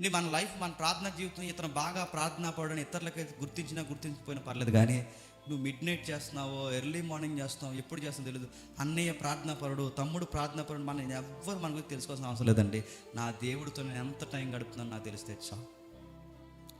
నీ మన లైఫ్ మన ప్రార్థన జీవితం ఇతను బాగా ప్రార్థన పడని ఇతరులకి గుర్తించినా గుర్తించకపోయినా పర్లేదు కానీ నువ్వు మిడ్ నైట్ చేస్తున్నావో ఎర్లీ మార్నింగ్ చేస్తున్నావు ఎప్పుడు చేస్తున్నావు తెలియదు అన్నయ్య ప్రార్థన పరుడు తమ్ముడు ప్రార్థన పరుడు మన ఎవ్వరు మన గురించి తెలుసుకోవాల్సిన అవసరం లేదండి. నా దేవుడితో నేను ఎంత టైం గడుపుతున్నాను నాకు తెలిస్తే చాలు.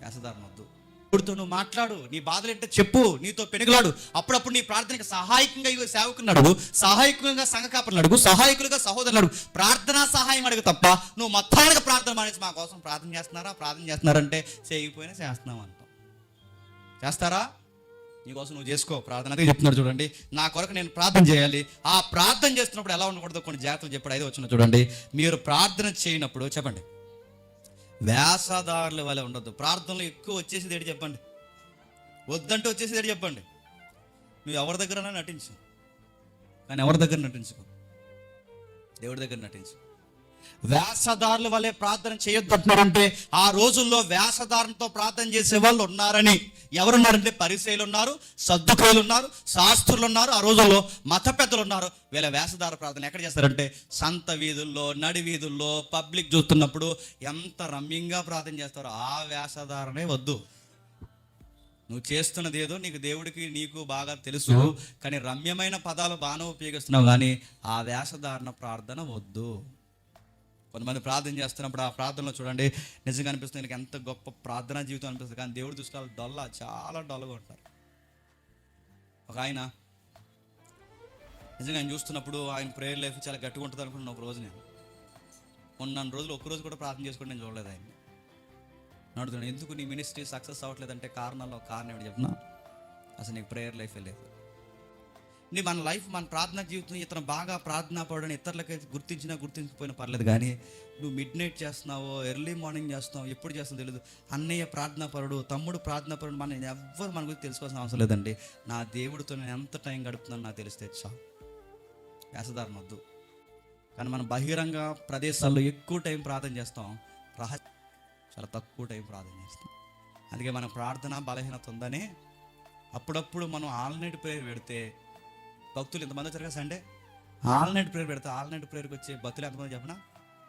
వేసదారం వద్దు. దేవుడితో నువ్వు మాట్లాడు నీ బాధలు ఏంటో చెప్పు నీతో పెనుగులాడు. అప్పుడప్పుడు నీ ప్రార్థనకి సహాయకంగా సేవకుని అడుగు సహాయకంగా సంఘ కాపర్లు అడుగు సహాయకులుగా సహోదరులు అడుగు. ప్రార్థనా సహాయం అడుగు తప్ప నువ్వు మొత్తానికి ప్రార్థన మానేసి మా కోసం ప్రార్థన చేస్తున్నారా ప్రార్థన చేస్తున్నారంటే చేయకపోయినా చేస్తున్నాం అంటాం. చేస్తారా? నీకోసం నువ్వు చేసుకో ప్రార్థన అదే చెప్తున్నాడు చూడండి. నా కొరకు నేను ప్రార్థన చేయాలి. ఆ ప్రార్థన చేస్తున్నప్పుడు ఎలా ఉండకూడదు కొన్ని జాగ్రత్తలు చెప్పాడు అయితే వచ్చిన చూడండి. మీరు ప్రార్థన చేయనప్పుడు చెప్పండి. వేషధారుల వల్ల ఉండదు ప్రార్థనలు ఎక్కువ వచ్చేసి ఏడు చెప్పండి. వద్దంటే వచ్చేసి ఏడు చెప్పండి. నువ్వు ఎవరి దగ్గరనా నటించు? కానీ ఎవరి దగ్గర నటించుకో? దేవుడి దగ్గర నటించు. వేషధారుల వల్లే ప్రార్థన చేయొద్దు అంటున్నారంటే ఆ రోజుల్లో వేషధారణతో ప్రార్థన చేసే వాళ్ళు ఉన్నారని ఎవరున్నారంటే పరిచయలు ఉన్నారు సర్దుకోలు ఉన్నారు శాస్త్రులు ఉన్నారు ఆ రోజుల్లో మత పెద్దలు ఉన్నారు వీళ్ళ వేషధార ప్రార్థన ఎక్కడ చేస్తారంటే సంత వీధుల్లో నడి వీధుల్లో పబ్లిక్ చూస్తున్నప్పుడు ఎంత రమ్యంగా ప్రార్థన చేస్తారో ఆ వేషధారణే వద్దు. నువ్వు చేస్తున్నది ఏదో నీకు దేవుడికి నీకు బాగా తెలుసు కానీ రమ్యమైన పదాలు బాగానే ఉపయోగిస్తున్నావు కానీ ఆ వేషధారణ ప్రార్థన వద్దు. కొంతమంది ప్రార్థన చేస్తున్నప్పుడు ఆ ప్రార్థనలో చూడండి నిజంగా అనిపిస్తుంది నీకు ఎంత గొప్ప ప్రార్థనా జీవితం అనిపిస్తుంది. కానీ దేవుడి దృష్టిలో డొల్ల చాలా డొల్లగా ఉంటారు. ఒక ఆయన నిజంగా ఆయన చూస్తున్నప్పుడు ఆయన ప్రేయర్ లైఫ్ చాలా గట్టిగా ఉంటుంది అనుకున్నాను ఒక రోజు నేను. మొన్న రోజులు ఒక్క రోజు కూడా ప్రార్థన చేసుకుంటే నేను చూడలేదు ఆయన నడుతున్నాను ఎందుకు నీ మినిస్ట్రీ సక్సెస్ అవ్వట్లేదంటే కారణాల్లో కారణం ఏమిటి చెప్పిన అసలు నీకు ప్రేయర్ లైఫ్ లేదు. నీ మన లైఫ్ మన ప్రార్థన జీవితం ఇతను బాగా ప్రార్థన పడని ఇతరులకి గుర్తించినా గుర్తించకపోయినా పర్లేదు కానీ నువ్వు మిడ్ నైట్ చేస్తున్నావో ఎర్లీ మార్నింగ్ చేస్తున్నావు ఎప్పుడు చేస్తావు తెలియదు అన్నయ్య ప్రార్థన పరుడు తమ్ముడు ప్రార్థన పరుడు మన ఎవ్వరు మన గురించి తెలుసుకోవాల్సిన అవసరం లేదండి. నా దేవుడితో నేను ఎంత టైం గడుపుతున్నాను నాకు తెలిస్తే చా వేసదారం వద్దు. కానీ మనం బహిరంగ ప్రదేశాల్లో ఎక్కువ టైం ప్రార్థన చేస్తాం. రహ చాలా తక్కువ టైం ప్రార్థన చేస్తాం. అందుకే మన ప్రార్థన బలహీనత ఉందని అప్పుడప్పుడు మనం ఆల్ నైట్ ప్రేయర్ పెడితే భక్తులు ఎంతమంది వచ్చారు కదా సండే ఆల్ నైట్ ప్రేయర్ పెడితే. ఆల్ నైట్ ప్రేయర్కి వచ్చే భక్తులు ఎంతమంది చెప్పనా?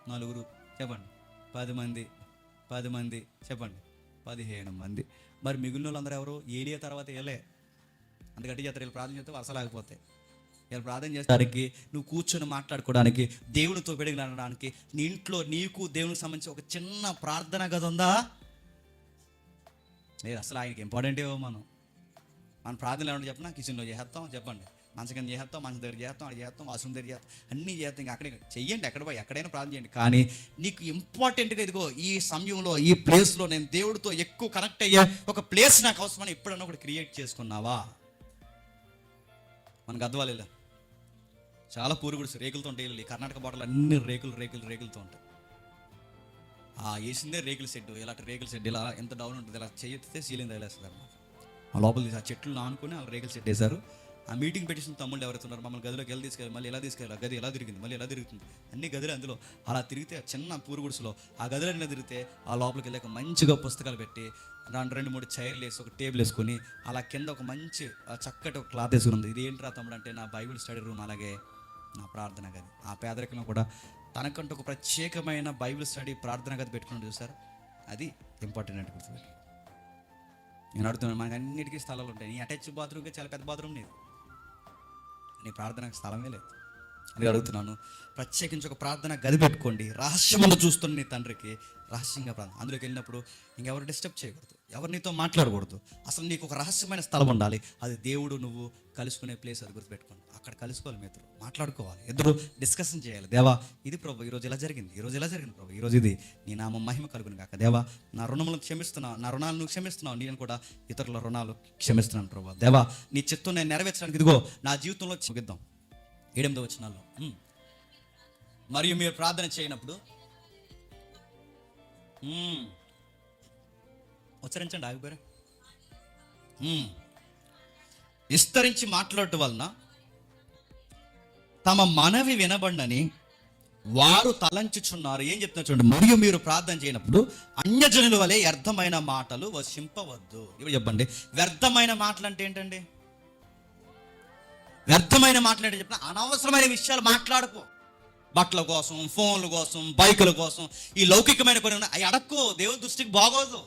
నలుగురు. చెప్పండి. పది మంది. పది మంది. చెప్పండి. పదిహేను మంది. మరి మిగిలిన వాళ్ళందరూ ఎవరు? ఏడియా తర్వాత వెళ్ళే అంత గట్టి చేస్తారు. వీళ్ళు ప్రార్థన చేస్తే వసలాగిపోతాయి వీళ్ళు ప్రార్థన చేసేసరికి నువ్వు కూర్చొని మాట్లాడుకోవడానికి దేవునితో వెడగలడానికి నీ ఇంట్లో నీకు దేవునికి సంబంధించి ఒక చిన్న ప్రార్థన గది ఉందా? లేదు అసలు ఆయనకి ఇంపార్టెంట్ ఏవో మనం. మన ప్రార్థనలు ఏమన్నా చెప్పినా? కిచెన్లో చేస్తాం. చెప్పండి. మంచం కింద చేస్తాం మంచి దగ్గర చేస్తాం అక్కడ చేస్తాం వాసుని దగ్గర చేస్తాం అన్నీ చేస్తాం ఇంకా అక్కడే చెయ్యండి ఎక్కడ పోయి ఎక్కడైనా ప్రార్థన చేయండి. కానీ నీకు ఇంపార్టెంట్గా ఇదిగో ఈ సమయంలో ఈ ప్లేస్లో నేను దేవుడితో ఎక్కువ కనెక్ట్ అయ్యే ఒక ప్లేస్ నాకు అవసరమని ఎప్పుడన్నా ఒకటి క్రియేట్ చేసుకున్నావా? మనకు గద్వాలు చాలా పూరుగుడు రేకులతో ఉంటాయి ఈ కర్ణాటక బాటలు అన్ని రేకులు రేకులు రేకులతో ఉంటాయి. ఆ వేసిందే రేకుల షెడ్ ఇలాంటి రేకుల షెడ్ ఇలా ఎంత డౌన్ ఉంటుంది ఇలా చేయితే సీలింగ్ తగిలేస్తుంది అన్నమాట. ఆ లోపల తీసి ఆ చెట్లు నానుకుని ఆ రేకుల షెడ్ వేశారు. ఆ మీటింగ్ పెట్టేసిన తమ్ముళ్ళు ఎవరైతే ఉన్నారు మమ్మల్ని గదిలోకి ఎలా తీసుకెళ్ళి మళ్ళీ ఎలా తీసుకెళ్ళి గది ఎలా తిరిగింది మళ్ళీ ఎలా తిరుగుతుంది అన్ని గదులు అందులో. అలా తిరిగితే ఆ చిన్న పూరుగుడుసులో ఆ గదిలో నిన్న తిరిగితే ఆ లోపలికి వెళ్ళాక మంచిగా పుస్తకాలు పెట్టి దాంట్లో రెండు మూడు చైర్లు వేసి ఒక టేబుల్ వేసుకొని అలా కింద ఒక మంచి చక్కటి ఒక క్లాత్ వేసుకుని ఉంది. ఇది ఏంట్రా తమ్ముడు అంటే నా బైబిల్ స్టడీ రూమ్ అలాగే నా ప్రార్థన గది. ఆ పేదరికంలో కూడా తనకంటూ ఒక ప్రత్యేకమైన బైబిల్ స్టడీ ప్రార్థన గది పెట్టుకుని చూసారు? అది ఇంపార్టెంట్ అంటే గుర్తుపెట్టు నేను అడుగుతున్నాను మనకి అన్నిటికీ స్థలాలు ఉంటాయి. నీ అటాచ్ బాత్రూమ్కి చాలా పెద్ద బాత్రూమ్ లేదు. నీ ప్రార్థనకు స్థలమే లేదు. అని అడుగుతున్నాను. ప్రత్యేకించి ఒక ప్రార్థన గది పెట్టుకోండి. రహస్యమందు చూస్తుంది నీ తండ్రికి రహస్యంగా ప్రార్థన. అందులోకి వెళ్ళినప్పుడు ఇంకెవరు డిస్టర్బ్ చేయకూడదు. ఎవరు నీతో మాట్లాడకూడదు. అసలు నీకు ఒక రహస్యమైన స్థలం ఉండాలి. అది దేవుడు నువ్వు కలుసుకునే ప్లేస్ అది గుర్తుపెట్టుకోండి. అక్కడ కలుసుకోవాలి మీ ఇద్దరు మాట్లాడుకోవాలి. ఇద్దరు డిస్కషన్ చేయాలి. దేవా ఇది ప్రభు ఈరోజు ఇలా జరిగింది. ఈరోజు ఇలా జరిగింది ప్రభు. ఈరోజు ఇది నీ నామం మహిమ కలుగును కాక దేవా నా రుణములను క్షమిస్తున్నావు. నా రుణాలు నువ్వు క్షమిస్తున్నావు. నేను కూడా ఇతరుల రుణాలు క్షమిస్తున్నాను ప్రభు. దేవా నీ చిత్తం నేను నెరవేర్చడానికి ఇదిగో నా జీవితంలో ఇద్దాం ఎనిమిదో వచనాల్లో. మరియు మీరు ప్రార్థన చేయనప్పుడు ఉచ్చరించండి ఆగిపోయారు విస్తరించి మాట్లాడటం వలన తమ మనవి వినబండని వారు తలంచుచున్నారు. ఏం చెప్తున్నా చూడండి. మరియు మీరు ప్రార్థన చేయనప్పుడు అన్యజనుల వలె వ్యర్థమైన మాటలు వశింపవద్దు. ఇవి చెప్పండి. వ్యర్థమైన మాటలు అంటే ఏంటండి? వ్యర్థమైన మాట్లాడే చెప్పిన అనవసరమైన విషయాలు మాట్లాడుకో. బట్టల కోసం ఫోన్ల కోసం బైకుల కోసం ఈ లౌకికమైన పని అవి అడక్కో దేవుని దృష్టికి బాగోదు.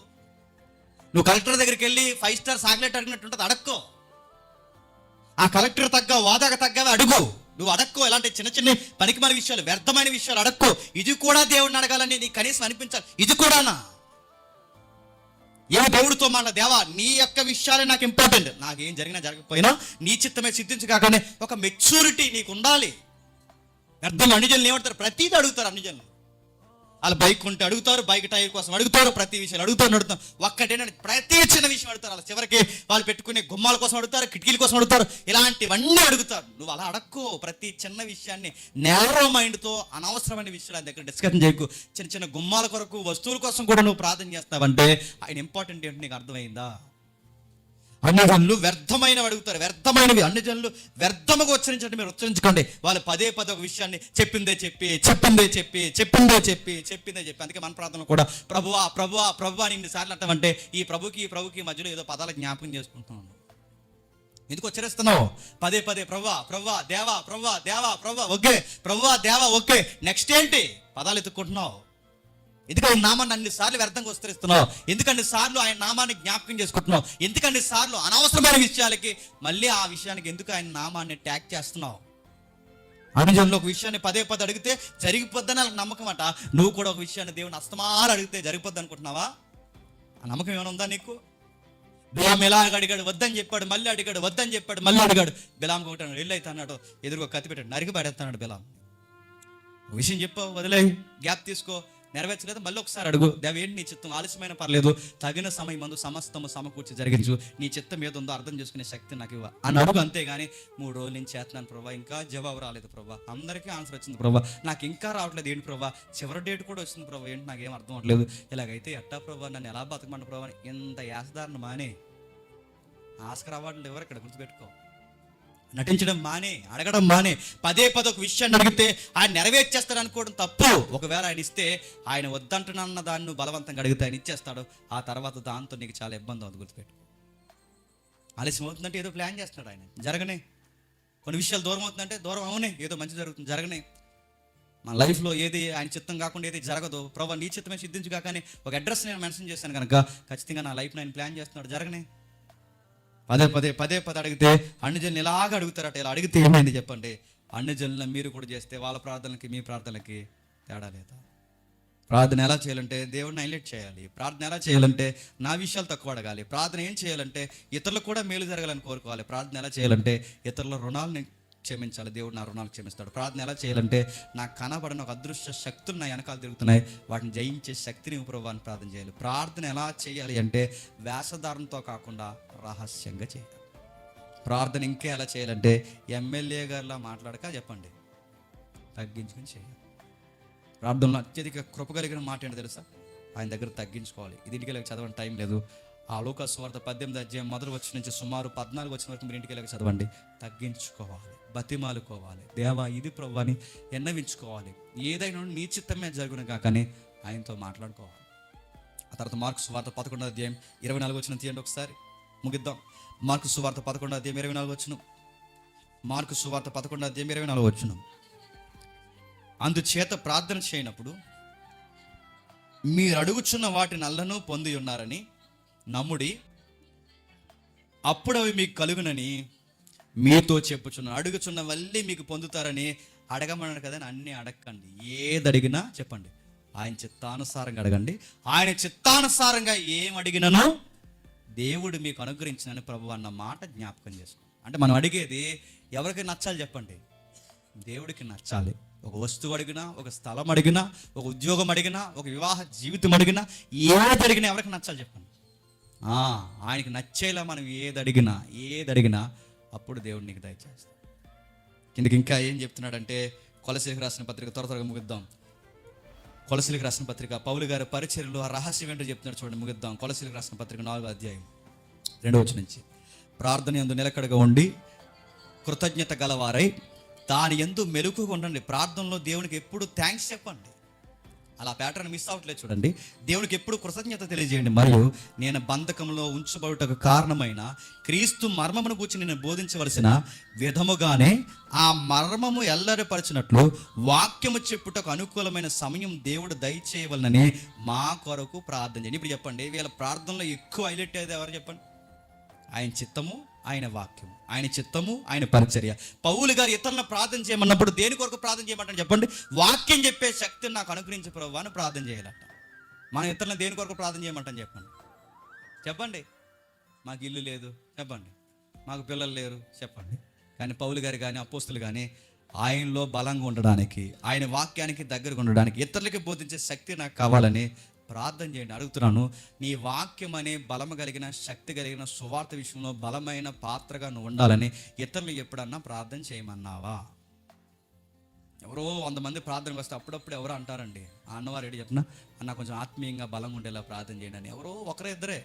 నువ్వు కలెక్టర్ దగ్గరికి వెళ్ళి ఫైవ్ స్టార్ సాగ్లెట్ అడిగినట్టు ఉంటుంది అడక్కో. ఆ కలెక్టర్ తగ్గ వాదక తగ్గవి అడుగు. నువ్వు అడక్కో ఇలాంటి చిన్న చిన్న పనికిమాల విషయాలు వ్యర్థమైన విషయాలు అడక్కో. ఇది కూడా దేవుడిని అడగాలని నీకు కనీసం అనిపించాలి. ఇది కూడానా? ఏ దేవుడితో మాట దేవా నీ యొక్క విషయాలే నాకు ఇంపార్టెంట్ నాకేం జరిగినా జరగకపోయినా నీ చిత్తమే సిద్ధించు కాకనే ఒక మెచ్యూరిటీ నీకు ఉండాలి అర్థం అన్నిజనులు ఏమంటారు? ప్రతిదీ అడుగుతారు అన్నిజనులు వాళ్ళు బైక్ కొంటే అడుగుతారు బైక్ టైర్ కోసం అడుగుతారు ప్రతి విషయాలు అడుగుతారు అడుగుతారు ఒక్కటేనండి ప్రతి చిన్న విషయం అడుగుతారు వాళ్ళ. చివరికి వాళ్ళు పెట్టుకునే గుమ్మాల కోసం అడుగుతారు కిటికీల కోసం అడుగుతారు ఇలాంటివన్నీ అడుగుతారు. నువ్వు అలా అడక్కో ప్రతి చిన్న విషయాన్ని నేరో మైండ్తో అనవసరమైన విషయాలు ఆయన దగ్గర డిస్కషన్ చేయకు. చిన్న చిన్న గుమ్మాల కొరకు వస్తువుల కోసం కూడా నువ్వు ప్రార్థన చేస్తావంటే ఆయన ఇంపార్టెంట్ ఏంటి నీకు అర్థమైందా? అన్ని జనులు వ్యర్థమైనవి అడుగుతారు. వ్యర్థమైనవి అన్ని జనులు వ్యర్థముగా ఉచ్చరించండి మీరు ఉచ్చరించుకోండి. వాళ్ళు పదే పదే ఒక విషయాన్ని చెప్పిందే చెప్పి చెప్పిందే చెప్పి చెప్పిందే చెప్పి చెప్పిందే చెప్పి. అందుకే మన ప్రార్థన కూడా ప్రభువా ప్రభువా ప్రభువా అని ఇన్నిసార్లు అంటామంటే ఈ ప్రభుకి ఈ ప్రభుకి మధ్యలో ఏదో పదాలు జ్ఞాపకం చేసుకుంటున్నాను ఎందుకు ఉచ్చరిస్తున్నావు? పదే పదే ప్రవ్వా ప్రవ్వా దేవా ప్రవ్వా దేవా ప్రవ్వా ఓకే ప్రవ్వా దేవా ఓకే. నెక్స్ట్ ఏంటి? పదాలు ఎత్తుక్కుంటున్నావు. ఎందుకు ఆయన నామాన్ని అన్ని సార్లు వ్యర్థంగా విస్తరిస్తున్నావు ఎందుకన్ని సార్లు ఆయన నామాన్ని జ్ఞాపకం చేసుకుంటున్నావు. ఎందుకన్ని సార్లు అనవసరమైన విషయాలకి మళ్ళీ ఆ విషయానికి ఎందుకు ఆయన నామాన్ని ట్యాగ్ చేస్తున్నావు? అనుజంలో ఒక విషయాన్ని పదే పదే అడిగితే జరిగిపోద్దని వాళ్ళకి నమ్మకం అట. నువ్వు కూడా ఒక విషయాన్ని దేవుని అస్తమారు అడిగితే జరిగిపోద్ది అనుకుంటున్నావా? ఆ నమ్మకం ఏమైనా ఉందా నీకు? బిలాం ఎలా అడిగాడు? వద్దని చెప్పాడు మళ్ళీ అడిగాడు వద్దని చెప్పాడు మళ్ళీ అడిగాడు. బిలాం ఒకటి ఇల్లు అయితే అన్నాడు. ఎదురుగా కత్తి పెట్టాడు నరికి పడేస్తున్నాడు బిలాం. విషయం చెప్పావు వదిలే గ్యాప్ తీసుకో. నెరవేర్చలేదు. మళ్ళీ ఒకసారి అడుగు. దేవేంటి నీ చిత్తం? ఆలస్యమైన పర్లేదు. తగిన సమయం మందు సమస్తము సమకూర్చి జరిగించు. నీ చిత్తం ఏదో ఉందో అర్థం చేసుకునే శక్తి నాకు ఇవ్వ. అని అడుగు అంతేగాని మూడు రోజుల నుంచి చేస్తున్నాను ప్రభా. ఇంకా జవాబు రాలేదు ప్రభా. అందరికీ ఆన్సర్ వచ్చింది ప్రభా. నాకు ఇంకా రావట్లేదు. ఏంటి ప్రభా? చివరి డేట్ కూడా వచ్చింది ప్రభా. ఏంటి నాకు ఏం అర్థం అవ్వట్లేదు. ఇలాగైతే ఎట్టా ప్రభా? నన్ను ఎలా బతకమంట ప్రభా? ఇంత యాసదారణ మానే. ఆస్కర్ అవార్డులు ఎవరు ఇక్కడ గుర్తుపెట్టుకో? నటించడం మానే అడగడం మానే పదే పదే ఒక విషయాన్ని అడిగితే ఆయన నెరవేర్చేస్తాడు అనుకోవడం తప్పు. ఒకవేళ ఆయన ఇస్తే ఆయన వద్దంటున్న దాన్ని బలవంతంగా అడిగితే ఆయన ఇచ్చేస్తాడు. ఆ తర్వాత దాంతో నీకు చాలా ఇబ్బంది అవుతుంది గుర్తుపెట్టు. ఆలస్యం అవుతుందంటే ఏదో ప్లాన్ చేస్తున్నాడు ఆయన. జరగనే. కొన్ని విషయాలు దూరం అవుతుందంటే దూరం అవునే. ఏదో మంచి జరుగుతుంది జరగనే. మన లైఫ్లో ఏది ఆయన చిత్తం కాకుండా ఏది జరగదు. ప్రభావ నీ చిత్తమే సిద్ధించు కాకనే. ఒక అడ్రస్ నేను మెన్షన్ చేశాను కనుక ఖచ్చితంగా నా లైఫ్ ఆయన ప్లాన్ చేస్తున్నాడు. జరగనే. పదే పదే పదే పదే అడిగితే అన్నిజనులు ఇలాగ అడుగుతారట? ఇలా అడిగితే ఏమైంది చెప్పండి. అన్నిజనులను మీరు కూడా చేస్తే వాళ్ళ ప్రార్థనలకి మీ ప్రార్థనలకి తేడా లేదా? ప్రార్థన ఎలా చేయాలంటే దేవుడిని హైలైట్ చేయాలి. ప్రార్థన ఎలా చేయాలంటే నా విషయాలు తక్కువ అడగాలి. ప్రార్థన ఏం చేయాలంటే ఇతరులకు కూడా మేలు జరగాలని కోరుకోవాలి. ప్రార్థన ఎలా చేయాలంటే ఇతరుల రుణాలని క్షమించాలి. దేవుడు నా రుణాలు క్షమిస్తాడు. ప్రార్థన ఎలా చేయాలంటే నాకు కనబడిన ఒక అదృశ్య శక్తులు నా వెనకాల తిరుగుతున్నాయి. వాటిని జయించే శక్తిని ప్రభావాన్ని ప్రార్థన చేయాలి. ప్రార్థన ఎలా చేయాలి అంటే వేషధారణతో కాకుండా రహస్యంగా చేయాలి. ప్రార్థన ఇంకా ఎలా చేయాలంటే ఎమ్మెల్యే గారిలా మాట్లాడక చెప్పండి. తగ్గించుకొని చేయాలి. ప్రార్థనలో అత్యధిక కృప కలిగిన మాట ఏంటో తెలుసా? ఆయన దగ్గర తగ్గించుకోవాలి. ఇది ఇంటికి వెళ్ళక చదవని టైం లేదు. ఆ లోక స్వార్థ పద్దెనిమిది అధ్యాయం మొదలు వచ్చి నుంచి సుమారు పద్నాలుగు వచ్చిన వరకు మీరు ఇంటికి వెళ్ళక చదవండి. తగ్గించుకోవాలి. బతిమాలుకోవాలి. దేవా ఇది ప్రభు అని ఎన్నవించుకోవాలి. ఏదైనా నీ చిత్తమే జరుగును కాకని ఆయనతో మాట్లాడుకోవాలి. ఆ తర్వాత మార్క్స్ వార్త పదకొండో అధ్యాయం ఇరవై నాలుగు వచ్చిన తీయండి ఒకసారి. ముగిద్దాం. మార్కు సువార్త పదకొండో అధ్యాయం ఇరవై నాలుగు వచ్చును మార్కు సువార్త పదకొండో అధ్యాయం ఇరవై నాలుగు వచ్చును అందుచేత ప్రార్థన చేయనప్పుడు మీరు అడుగుచున్న వాటి నల్లను పొంది ఉన్నారని నమ్ముడి అప్పుడు అవి మీకు కలుగునని మీతో చెప్పుచున్నాను అడుగుచున్నవన్నీ మీకు పొందుతారని అడగమన్నాడు కదా అన్నీ అడగండి ఏది అడిగినా చెప్పండి. ఆయన చిత్తానుసారంగా అడగండి. ఆయన చిత్తానుసారంగా ఏం అడిగినను దేవుడు మీకు అనుగ్రహించినని ప్రభు అన్న మాట జ్ఞాపకం చేసుకో. అంటే మనం అడిగేది ఎవరికి నచ్చాలి చెప్పండి. దేవుడికి నచ్చాలి. ఒక వస్తువు అడిగినా ఒక స్థలం అడిగినా ఒక ఉద్యోగం అడిగినా ఒక వివాహ జీవితం అడిగినా ఏది అడిగినా ఎవరికి నచ్చాలి చెప్పండి. ఆయనకి నచ్చేలా మనం ఏది అడిగినా ఏది అడిగినా అప్పుడు దేవుడు నీకు దయచేస్తాడు కిందకి ఇంకా ఏం చెప్తున్నాడంటే కొలసీలకు రాసిన పత్రిక త్వర త్వరగా ముగిద్దాం. కొలసీలకు రాసిన పత్రిక పౌలు గారి పరిచర్యలు ఆ రహస్యం ఏంటో చెప్తున్నాడు చూడండి ముగిద్దాం. కొలసీలకు రాసిన పత్రిక నాలుగో అధ్యాయం రెండో వచ్చి నుంచి. ప్రార్థన ఎందు నిలకడగా ఉండి కృతజ్ఞత గలవారై దాని ఎందు మెలుకుగా ఉండండి. ప్రార్థనలో దేవునికి ఎప్పుడు థ్యాంక్స్ చెప్పండి. అలా ప్యాటర్న్ మిస్ అవ్వట్లేదు చూడండి. దేవునికి ఎప్పుడు కృతజ్ఞత తెలియజేయండి. మరియు నేను బంధకంలో ఉంచబడుటకు కారణమైన క్రీస్తు మర్మమును గురించి నేను బోధించవలసిన విధముగానే ఆ మర్మము ఎల్లరిపరిచినట్లు వాక్యము చెప్పుటకు అనుకూలమైన సమయం దేవుడు దయచేయవలనని మా కొరకు ప్రార్థన చేయండి ఇప్పుడు చెప్పండి వీళ్ళ ప్రార్థనలో ఎక్కువ హైలైట్ అయ్యేది ఎవరు చెప్పండి? ఆయన చిత్తము ఆయన వాక్యం ఆయన చిత్తము ఆయన పరిచర్య. పౌలు గారు ఇతరులను ప్రార్థన చేయమన్నప్పుడు దేని కొరకు ప్రార్థన చేయమంటారు చెప్పండి? వాక్యం చెప్పే శక్తిని నాకు అనుగ్రహించే ప్రభు అని ప్రార్థన చేయాలట. మనం ఇతరులను దేని కొరకు ప్రార్థన చేయమంటాం చెప్పండి? చెప్పండి. మాకు ఇల్లు లేదు చెప్పండి. మాకు పిల్లలు లేరు చెప్పండి. కానీ పౌలు గారు కానీ అపోస్తులు కానీ ఆయనలో బలంగా ఉండడానికి ఆయన వాక్యానికి దగ్గరగా ఉండడానికి ఇతరులకి బోధించే శక్తి నాకు కావాలని ప్రార్థన చేయండి. అడుగుతున్నాను నీ వాక్యం అనే బలం కలిగిన శక్తి కలిగిన సువార్త విషయంలో బలమైన పాత్రగా నువ్వు ఉండాలని ఇతరులు ఎప్పుడన్నా ప్రార్థన చేయమన్నావా? ఎవరో వంద మంది ప్రార్థనకు వస్తే అప్పుడప్పుడు ఎవరో అంటారండి. అన్నవారెడ్డి అన్నవారు ఏంటి చెప్పిన అన్న కొంచెం ఆత్మీయంగా బలంగా ఉండేలా ప్రార్థన చేయండి అని. ఎవరో ఒకరే ఇద్దరే.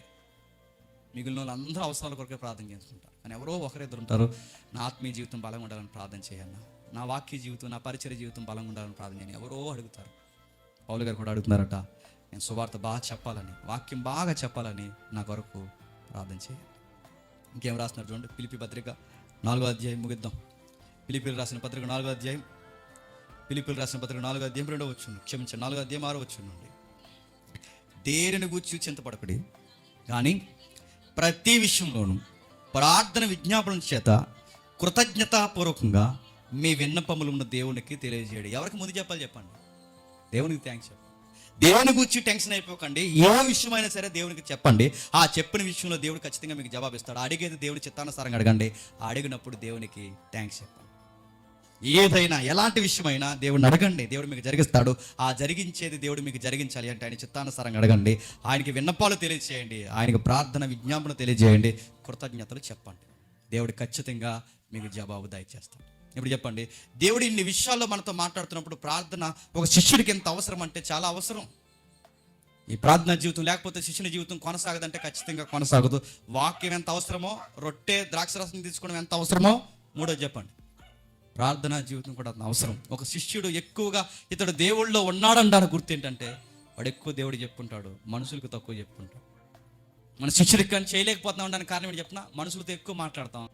మిగిలిన వాళ్ళందరూ అవసరాల కొరకే ప్రార్థన చేసుకుంటారు కానీ ఎవరో ఒకరిద్దరు ఉంటారు నా ఆత్మీయ జీవితం బలంగా ఉండాలని ప్రార్థన చేయాలన్నా నా వాక్య జీవితం నా పరిచయ జీవితం బలంగా ఉండాలని ప్రార్థన చేయండి ఎవరో అడుగుతారు. పౌలు గారు కూడా అడుగుతున్నారట నేను సువార్త బాగా చెప్పాలని వాక్యం బాగా చెప్పాలని నా కొరకు ప్రార్థన చేయాలి ఇంకేం రాస్తున్నారు చూడండి పిలిపి పత్రిక నాలుగో అధ్యాయం ముగిద్దాం. పిలిపిలు రాసిన పత్రిక నాలుగో అధ్యాయం పిలిపిలు రాసిన పత్రిక నాలుగో అధ్యాయం రెండో వచ్చును క్షమించండి నాలుగో అధ్యాయం ఆరో వచ్చునండి దేనిని గూర్చి చింతపడకడి కానీ ప్రతి విషయంలోనూ ప్రార్థన విజ్ఞాపనం చేత కృతజ్ఞతాపూర్వకంగా మీ విన్నపములు ఉన్న దేవునికి తెలియజేయడం. ఎవరికి ముందు చెప్పాలి చెప్పండి? దేవునికి థ్యాంక్స్ చెప్పండి. దేవుని గురించి టెన్షన్ అయిపోకండి. ఏ విషయమైనా సరే దేవునికి చెప్పండి. ఆ చెప్పిన విషయంలో దేవుడు ఖచ్చితంగా మీకు జవాబిస్తాడు. అడిగేది దేవుడి చిత్తానుసారంగా అడగండి. ఆ అడిగినప్పుడు దేవునికి థ్యాంక్స్ చెప్పండి. ఏదైనా ఎలాంటి విషయమైనా దేవుడిని అడగండి. దేవుడు మీకు జరిగిస్తాడు. ఆ జరిగించేది దేవుడు మీకు జరిగించాలి అంటే ఆయన చిత్తానుసారంగా అడగండి. ఆయనకి విన్నపాలు తెలియజేయండి. ఆయనకి ప్రార్థన విజ్ఞాపన తెలియజేయండి. కృతజ్ఞతలు చెప్పండి. దేవుడు ఖచ్చితంగా మీకు జవాబు దయచేస్తాడు. ఇప్పుడు చెప్పండి. దేవుడు ఇన్ని విషయాల్లో మనతో మాట్లాడుతున్నప్పుడు ప్రార్థన ఒక శిష్యుడికి ఎంత అవసరం అంటే చాలా అవసరం. ఈ ప్రార్థన జీవితం లేకపోతే శిష్యుని జీవితం కొనసాగదంటే ఖచ్చితంగా కొనసాగదు. వాక్యం ఎంత అవసరమో రొట్టె ద్రాక్షరసం తీసుకోవడం ఎంత అవసరమో మూడో చెప్పండి. ప్రార్థనా జీవితం కూడా అంత అవసరం. ఒక శిష్యుడు ఎక్కువగా ఇతడు దేవుళ్ళలో ఉన్నాడనడానికి గుర్తు ఏంటంటే వాడు ఎక్కువ దేవుడు చెప్పుకుంటాడు మనుషులకు తక్కువ చెప్పుకుంటాడు. మన శిష్యుడికి కానీ చేయలేకపోతున్నాం దానికి కారణం ఏంటి చెప్పిన? మనుషులతో ఎక్కువ మాట్లాడతాం.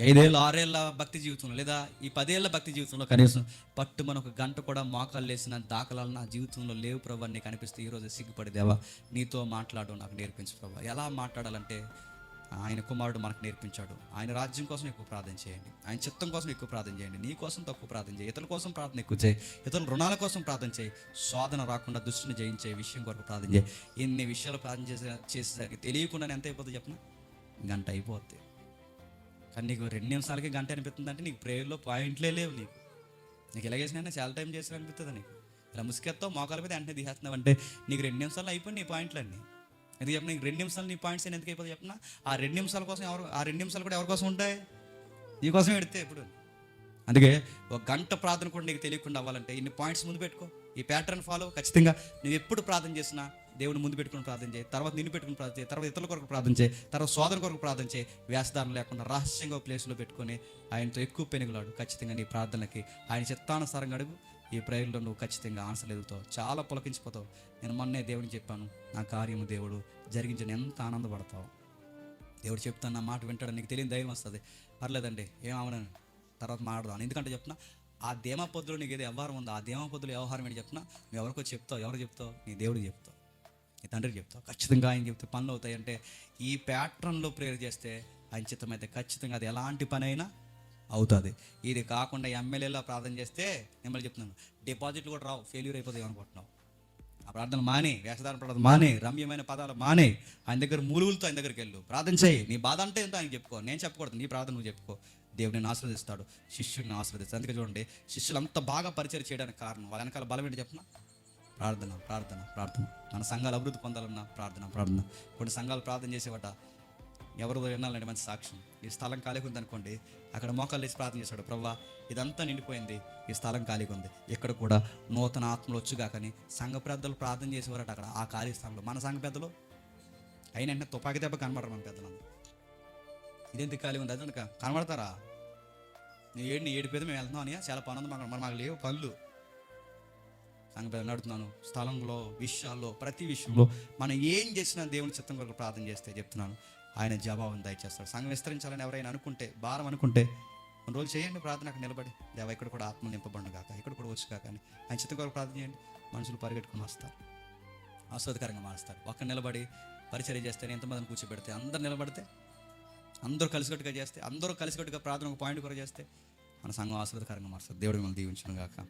ఐదేళ్ళు ఆరేళ్ళ భక్తి జీవితంలో లేదా ఈ పదేళ్ళ భక్తి జీవితంలో కనీసం పట్టు మన ఒక గంట కూడా మోకాలు లేసిన దాఖలాలు నా జీవితంలో లేవు ప్రభు నీకు కనిపిస్తే ఈరోజు సిగ్గుపడి దేవా నీతో మాట్లాడడం నాకు నేర్పించు ప్రభా. ఎలా మాట్లాడాలంటే ఆయన కుమారుడు మనకు నేర్పించాడు. ఆయన రాజ్యం కోసం ఎక్కువ ప్రార్థన చేయండి. ఆయన చిత్తం కోసం ఎక్కువ ప్రార్థన చేయండి. నీ కోసం తక్కువ ప్రార్థన చేయి. ఇతరుల కోసం ప్రార్థన ఎక్కువ చేయి. ఇతరుల రుణాల కోసం ప్రార్థన చేయి. శోధన రాకుండా దుష్టిని జయించే విషయం కొరకు ప్రార్థన చేయి. ఎన్ని విషయాలు ప్రార్థన చేసే చేసేసరికి తెలియకుండానే ఎంత అయిపోతుంది చెప్పిన? గంట అయిపోద్ది. కానీ నీకు రెండు నిమిషాలకి గంట అనిపిస్తుంది అంటే నీకు ప్రేయర్లో పాయింట్లే లేవు నీకు. నీకు ఎలాగేసినా చాలా టైం చేసిన అనిపిస్తుంది నీకు? ఇలా ముసుకెత్తావు మోకాల మీద వెంటనే తీసేస్తున్నావు అంటే నీకు రెండు నిమిషాలు అయిపోయి నీ పాయింట్లు అన్నీ. ఎందుకు చెప్పిన? నీకు రెండు నిమిషాలు నీ పాయింట్స్ ఎందుకు అయిపోతుంది చెప్పిన? ఆ రెండు నిమిషాల కోసం ఎవరు ఆ రెండు నిమిషాలు కూడా ఎవరి కోసం ఉంటాయి? నీ కోసం పెడితే ఇప్పుడు అందుకే ఒక గంట ప్రార్థన కూడా నీకు తెలియకుండా అవ్వాలంటే ఇన్ని పాయింట్స్ ముందు పెట్టుకో. ఈ ప్యాటర్న్ ఫాలో ఖచ్చితంగా నువ్వు ఎప్పుడు ప్రార్థన చేసినా దేవుని ముందు పెట్టుకుని ప్రార్థన చేయి తర్వాత నిన్ను పెట్టుకుని ప్రార్థన చేయి తర్వాత ఇతరుల కొరకు ప్రార్థన చేయి తర్వాత సోదరు కొరకు ప్రార్థన చేయి. వ్యాసదానం లేకుండా రహస్యంగా ప్లేస్లో పెట్టుకొని ఆయనతో ఎక్కువ పెనుగులాడు. ఖచ్చితంగా నీ ప్రార్థనకి ఆయన చిత్తానుసారంగా అడుగు. ఈ ప్రేయర్లో నువ్వు ఖచ్చితంగా ఆన్సర్లు ఎదుగుతావు. చాలా పులకించిపోతావు. నేను మొన్నే దేవుని చెప్పాను నా కార్యము దేవుడు జరిగించిన ఎంత ఆనందపడతావు. దేవుడు చెప్తాను నా మాట వింటాడు నీకు తెలియని ధైర్యం వస్తుంది. పర్లేదండి ఏమవనని తర్వాత మాట్లాడదాను ఎందుకంటే చెప్తున్నా ఆ దేమా పొద్దులో నీకు ఏదో వ్యవహారం ఉందో? ఆ దేమా పొద్దులో వ్యవహారం ఏంటి చెప్తున్నా? నువ్వు ఎవరికో చెప్తావు ఎవరు చెప్తావు? నీ దేవుడికి చెప్తావు. నీ తండ్రికి చెప్తావు. ఖచ్చితంగా ఆయన చెప్తే పనులు అవుతాయి అంటే ఈ ప్యాటర్న్లో ప్రేయర్ చేస్తే ఆయన చిత్తమైతే ఖచ్చితంగా అది ఎలాంటి పని అయినా అవుతుంది. ఇది కాకుండా ఎమ్మెల్యేలో ప్రార్థన చేస్తే మిమ్మల్ని చెప్తున్నాను. డిపాజిట్లు కూడా రావు. ఫెయిల్యూర్ అయిపోతాయి అనుకుంటున్నావు. ఆ ప్రార్థన మానే. వేషధారణ ప్రార్థన మానే. రమ్యమైన పదాలు మానే. ఆయన దగ్గర మూలుగులతో ఆయన దగ్గరికి వెళ్ళు. ప్రార్థన చేయి. నీ బాధ అంటే ఏంటో ఆయన చెప్పుకో. నేను చెప్పకూడదు. నీ ప్రార్థన నువ్వు చెప్పుకో. దేవుడిని ఆశ్రదిస్తాడు శిష్యుడిని ఆశ్రదిస్తాడు అందుకే చూడండి శిష్యులు అంత బాగా పరిచయం చేయడానికి కారణం. వాళ్ళ వెనకాల బలం ఏంటి చెప్పిన ప్రార్థన ప్రార్థన ప్రార్థన. మన సంఘాలు అభివృద్ధి పొందాలన్నా ప్రార్థన ప్రార్థన. కొన్ని సంఘాలు ప్రార్థన చేసేవాట ఎవరు వినాలంటే మంచి సాక్ష్యం. ఈ స్థలం ఖాళీగా ఉంది అనుకోండి అక్కడ మోకాలు వేసి ప్రార్థన చేశాడు. ప్రవ్వా ఇదంతా నిండిపోయింది. ఈ స్థలం ఖాళీగా ఉంది. ఇక్కడ కూడా నూతన ఆత్మలు వచ్చుగా కానీ సంఘ పెద్దలు ప్రార్థన చేసేవారట అక్కడ ఆ ఖాళీ స్థలంలో. మన సంఘ పెద్దలు? అయిన వెంటనే తుపాకి దెబ్బ కనబడరు మన పెద్దలు ఇదేంటి ఖాళీ ఉంది? అదే కనబడతారా? నీ ఏడు ఏడు పేద మేము వెళ్తున్నాం అని చాలా పని మాకు. మరి మాకు లేవు పనులు. సంఘ నడుతున్నాను స్థలంలో విషయాల్లో ప్రతి విషయంలో మనం ఏం చేసినా దేవుని చిత్తం కొరకు ప్రార్థన చేస్తే చెప్తున్నాను. ఆయన జవాబుని దయచేస్తాడు. సంఘం విస్తరించాలని ఎవరైనా అనుకుంటే భారం అనుకుంటే కొన్ని రోజులు చేయండి ప్రార్థన అక్కడ నిలబడి. దేవ ఇక్కడ కూడా ఆత్మ నింపబడిన కాక ఇక్కడ కూడా వచ్చు కాక అని ఆయన చిత్తం కొరకు ప్రార్థన చేయండి. మనుషులు పరిగెట్టుకుని వస్తారు. ఆస్వాదకరంగా మారుస్తారు. ఒక్క నిలబడి పరిచర్య చేస్తే ఎంతమందిని కూర్చోబెడితే అందరు నిలబడితే అందరూ కలిసికట్టుగా చేస్తే అందరూ కలిసికట్టుగా ప్రార్థన ఒక పాయింట్ కూడా చేస్తే మన సంఘం ఆస్వాదకరంగా మారుస్తుంది దేవుడు మిమ్మల్ని దీవించను గాక